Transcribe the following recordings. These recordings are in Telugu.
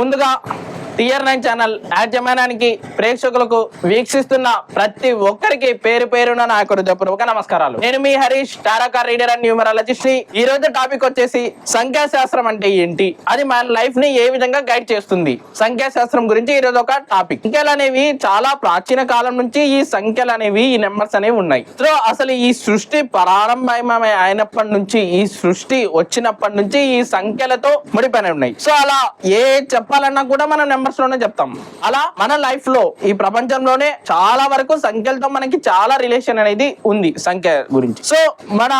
ముందుగా టిఆర్ నైన్ ఛానల్ యాజమాన్యానికి ప్రేక్షకులకు వీక్షిస్తున్న ప్రతి ఒక్కరికి పేరు పేరున నా యొక్క హృదయపూర్వక నమస్కారాలు. నేను మీ Harish tarot card reader and numerologist ఈ రోజు టాపిక్ వచ్చేసి సంఖ్యాశాస్త్రం అంటే ఏంటి? అది మన లైఫ్ని ఏ విధంగా గైడ్ చేస్తుంది? సంఖ్యాశాస్త్రం గురించి ఈ రోజు ఒక టాపిక్. సంఖ్యలు అనేవి చాలా ప్రాచీన కాలం నుంచి ఈ సంఖ్యలు అనేవి ఈ నెంబర్స్ అనేవి ఉన్నాయి. సో అసలు ఈ సృష్టి ప్రారంభమై అయినప్పటి నుంచి ఈ సృష్టి వచ్చినప్పటి నుంచి ఈ సంఖ్యలతో ముడిపడి ఉన్నాయి. సో అలా ఏ చెప్పాలన్నా కూడా మనం నెంబర్ లోనే చెప్తాం. అలా మన లైఫ్లో ఈ ప్రపంచంలోనే చాలా వరకు సంఖ్యలతో మనకి చాలా రిలేషన్ అనేది ఉంది సంఖ్య గురించి. సో మన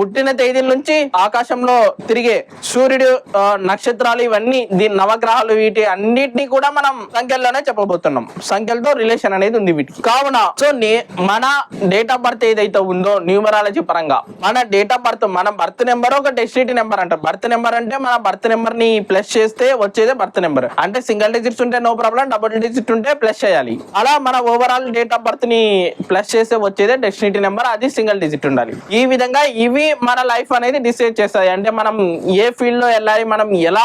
పుట్టిన తేదీ నుంచి ఆకాశంలో తిరిగే సూర్యుడు నక్షత్రాలు ఇవన్నీ దీని నవగ్రహాలు వీటి అన్నిటినీ కూడా మనం సంఖ్యల్లోనే చెప్పబోతున్నాం. సంఖ్యలతో రిలేషన్ అనేది ఉంది వీటికి. కావున సో నే- మన డేట్ ఆఫ్ బర్త్ ఏదైతే ఉందో న్యూమరాలజీ పరంగా మన డేట్ ఆఫ్ బర్త్ మన బర్త్ నెంబర్ ఒక డెస్టిటీ నెంబర్ అంట. బర్త్ నెంబర్ అంటే మన బర్త్ నెంబర్ని ప్లస్ చేస్తే వచ్చేదే బర్త్ నెంబర్ అంటే సింగిల్ డిజిట్స్ ఉంటే నో ప్రాబ్లం డబుల్ డిజిట్ ఉంటే ప్లస్ చేయాలి. అలా మన ఓవరాల్ డేట్ ఆఫ్ బర్త్ని ప్లస్ చేస్తే వచ్చేదే డెస్టినేటీ నెంబర్ అది సింగిల్ డిజిట్ ఉండాలి. ఈ విధంగా ఇవి మన లైఫ్ అనేది డిసైడ్ చేస్తాయి. అంటే మనం ఏ ఫీల్డ్లో వెళ్ళాలి మనం ఎలా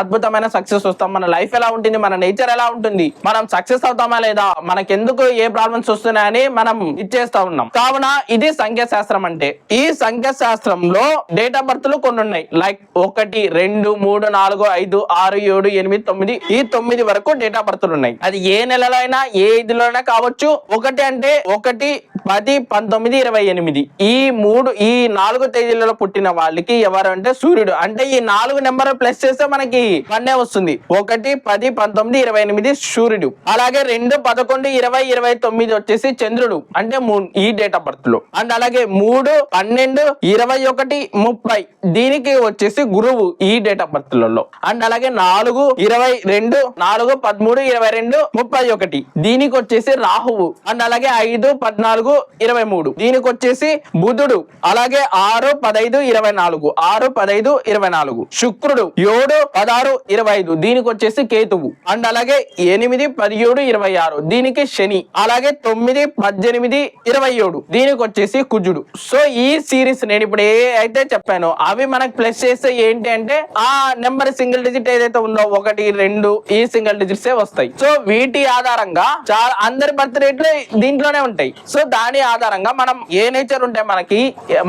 అద్భుతమైన సక్సెస్ వస్తాం మన లైఫ్ ఎలా ఉంటుంది మన నేచర్ ఎలా ఉంటుంది మనం సక్సెస్ అవుతామా లేదా మనకెందుకు ఏ ప్రాబ్లమ్స్ వస్తున్నాయని మనం ఇచ్చేస్తా ఉన్నాం. కావున ఇది సంఖ్యాశాస్త్రం అంటే ఈ సంఖ్యాశాస్త్రంలో డేట్ ఆఫ్ బర్త్లు కొన్ని ఉన్నాయి. లైక్ ఒకటి రెండు మూడు నాలుగు ఐదు ఆరు ఏడు ఎనిమిది తొమ్మిది ఈ తొమ్మిది తొమ్మిది వరకు డేటా బర్త్లు ఉన్నాయి. అది ఏ నెలలో అయినా ఏ ఇదిలోనైనా కావచ్చు. ఒకటి అంటే ఒకటి పది పంతొమ్మిది ఇరవై ఎనిమిది. ఈ మూడు ఈ నాలుగు తేదీలలో పుట్టిన వాళ్ళకి ఎవరు అంటే సూర్యుడు. అంటే ఈ నాలుగు నెంబర్ ప్లస్ చేస్తే మనకి వన్నే వస్తుంది. ఒకటి పది పంతొమ్మిది ఇరవై ఎనిమిది సూర్యుడు. అలాగే రెండు పదకొండు ఇరవై ఇరవై తొమ్మిది వచ్చేసి చంద్రుడు. అంటే ఈ డేట్ ఆఫ్ బర్త్లో అండ్ అలాగే మూడు పన్నెండు ఇరవై ఒకటి ముప్పై. దీనికి వచ్చేసి గురువు ఈ డేట్ ఆఫ్ బర్త్లలో అండ్ అలాగే నాలుగు ఇరవై రెండు నాలుగు పదమూడు ఇరవై రెండు ముప్పై ఒకటి. దీనికి వచ్చేసి రాహువు. అండ్ అలాగే ఐదు పద్నాలుగు ఇరవై మూడు. దీనికి వచ్చేసి బుధుడు. అలాగే ఆరు పదైదు ఇరవై నాలుగు. ఆరు పదైదు ఇరవై నాలుగు. శుక్రుడు. ఏడు పదహారు ఇరవై ఐదు. దీనికి వచ్చేసి కేతువు. అండ్ అలాగే ఎనిమిది పదిహేడు ఇరవై ఆరు. దీనికి శని. అలాగే తొమ్మిది పద్దెనిమిది ఇరవై ఏడు. దీనికి వచ్చేసి కుజుడు. సో ఈ సిరీస్ నేను ఇప్పుడు ఏ అయితే చెప్పానో. అవి మనకు ప్లస్ చేస్తే ఏంటి అంటే ఆ నెంబర్ సింగిల్ డిజిట్ ఏదైతే ఉందో ఒకటి రెండు ఈ సింగిల్ డిజిట్స్ వస్తాయి. సో వీటి ఆధారంగా చాలా అందరి బర్త్ రేట్లు దీంట్లోనే ఉంటాయి. సో దాని ఆధారంగా మనం ఏ నేచర్ ఉంటే మనకి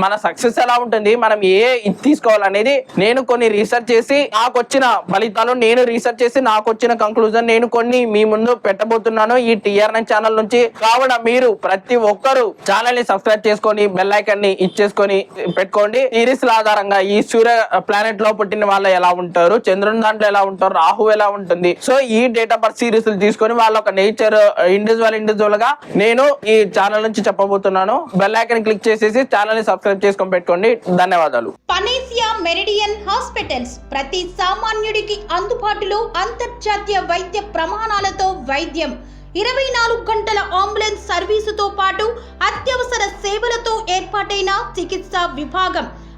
మన సక్సెస్ ఎలా ఉంటుంది మనం ఏ తీసుకోవాలనేది నేను కొన్ని రీసెర్చ్ చేసి నాకు వచ్చిన ఫలితాలు నేను రీసెర్చ్ చేసి నాకు వచ్చిన కంక్లూజన్ నేను కొన్ని మీ ముందు పెట్టబోతున్నాను. ఈ టీఆర్ఎన్ నైన్ ఛానల్ నుంచి కావున మీరు ప్రతి ఒక్కరు ఛానల్ని సబ్స్క్రైబ్ చేసుకొని బెల్ ఐకన్ని ఇచ్చేసుకొని పెట్టుకోండి. సిరీస్ ఆధారంగా ఈ సూర్య ప్లానెట్లో పుట్టిన వాళ్ళు ఎలా ఉంటారు చంద్రుని దాంట్లో ఎలా ఉంటారు రాహు ఎలా ఉంటుంది సో ఈ డేట్ ఆఫ్ బర్త్ సిరీస్ తీసుకొని వాళ్ళ ఒక నేచర్ ఇండివిజువల్ ఇండివిజువల్గా నేను ఈ ఛానల్ నుంచి చెప్పబోతున్నాను. బెల్ ఐకన్ క్లిక్ చేసేసి ఛానల్ని సబ్స్క్రైబ్ చేసుకొని పెట్టుకోండి. ధన్యవాదాలు. పనేసియా మెరిడియన్ హాస్పిటల్స్ ప్రతి సామాన్యుడికి అందుబాటులో అంతర్జాతీయ వైద్య ప్రమాణాలతో వైద్యం. ఇరవై నాలుగు గంటల అంబులెన్స్ సర్వీసుతో పాటు అత్యవసర సేవలతో ఏర్పాటైన చికిత్సా విభాగం.